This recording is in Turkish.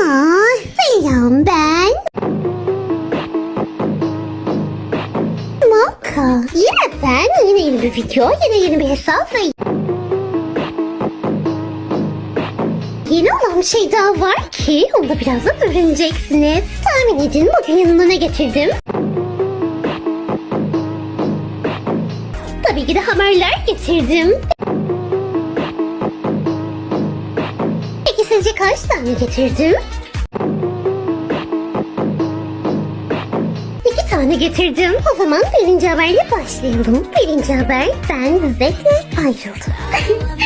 Aa, selam ben. Moka. Yine ben. Yine yeni bir video. Yine yeni bir hesap ve... Yeni olan bir şey daha var ki onu da birazdan öğreneceksiniz. Tahmin edin bugün yanına ne getirdim? Tabii ki de haberler getirdim. Peki sizce kaç tane getirdim? İki tane getirdim. O zaman birinci haberle başlayalım. Birinci haber ben Zek'le ayrıldım.